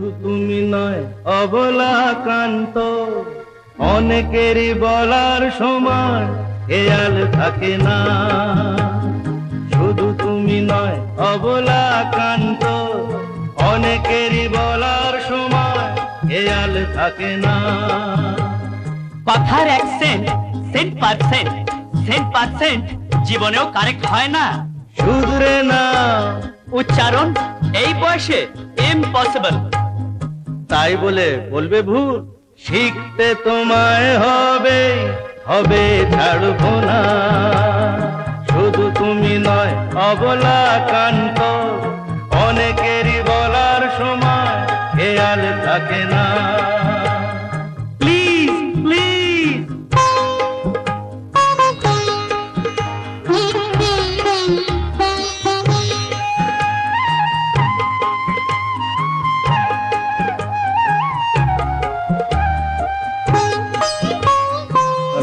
শুধু তুমি নয় অবলা কান্ত অনেকেরই বলার সময় খেয়াল থাকে না। শুধু তুমি নয় অবলা কান্ত অনেকেরই বলার সময় খেয়াল থাকে না। কথার accent cent percent cent percent জীবনেও কারেক্ট হয় না। শুধরে না উচ্চারণ এই বয়সে ইম্পসিবল তাই বলে বলবে ভুল শিখতে তোমায় হবে হবে ছাড়বো না। শুধু তুমি নয়, অবলা কান্ত, অনেকেরই বলার সময় খেয়াল থাকে না।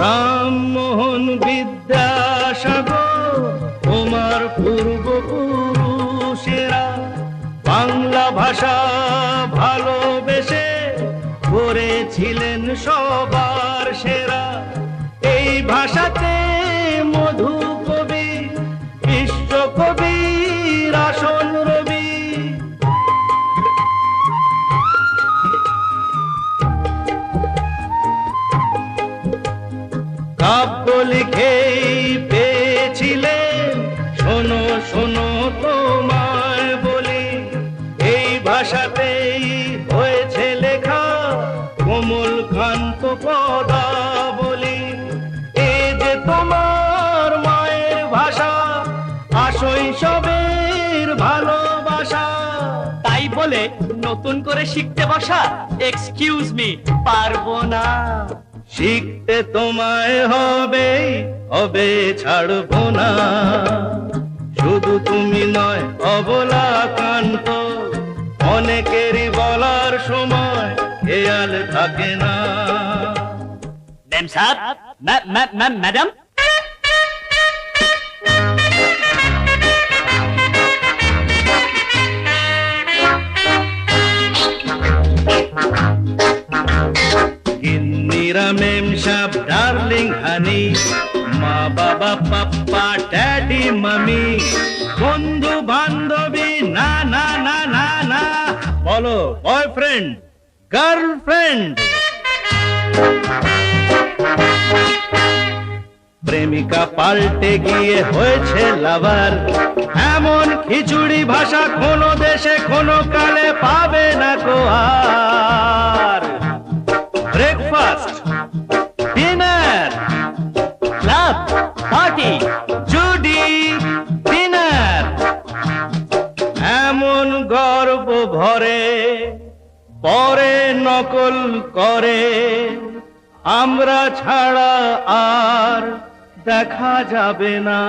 রামমোহন বিদ্যাসাগর তোমার পূর্বপুরুষেরা বাংলা ভাষা ভালোবেসে করেছিলেন সবার সেরা। এই ভাষাতে কাব্য লিখেই পেয়েছিলেন শোনো শোনো তোমায় বলি, এই ভাষাতেই হয়েছে লেখা কোমল কান্ত পদা বলি এ যে তোমার মায়ের ভাষা আশৈশবের ভালোবাসা। তাই বলে নতুন করে শিখতে বসা এক্সকিউজ মি পারব না। শিখতে তোমায় হবে হবে ছাড়বো না। শুধু তুমি নয়, অবলা কান্ত অনেকেরই বলার সময় খেয়াল থাকে না। ম্যাম ম্যাডাম গিন্নিরা ডার্লিং হানি মা বাবা, পাপ্পা ড্যাডি মামি বন্ধু বান্ধবী, না না না না না, বলো বয়ফ্রেন্ড গার্লফ্রেন্ড প্রেমিকা পাল্টে গিয়ে হয়েছে লাভার এমন খিচুড়ি ভাষা কোনো দেশে কোনো কালে পাবে না কো এমন গর্ব ভরে পরে নকল করে। আমরা ছাড়া আর দেখা যাবে না।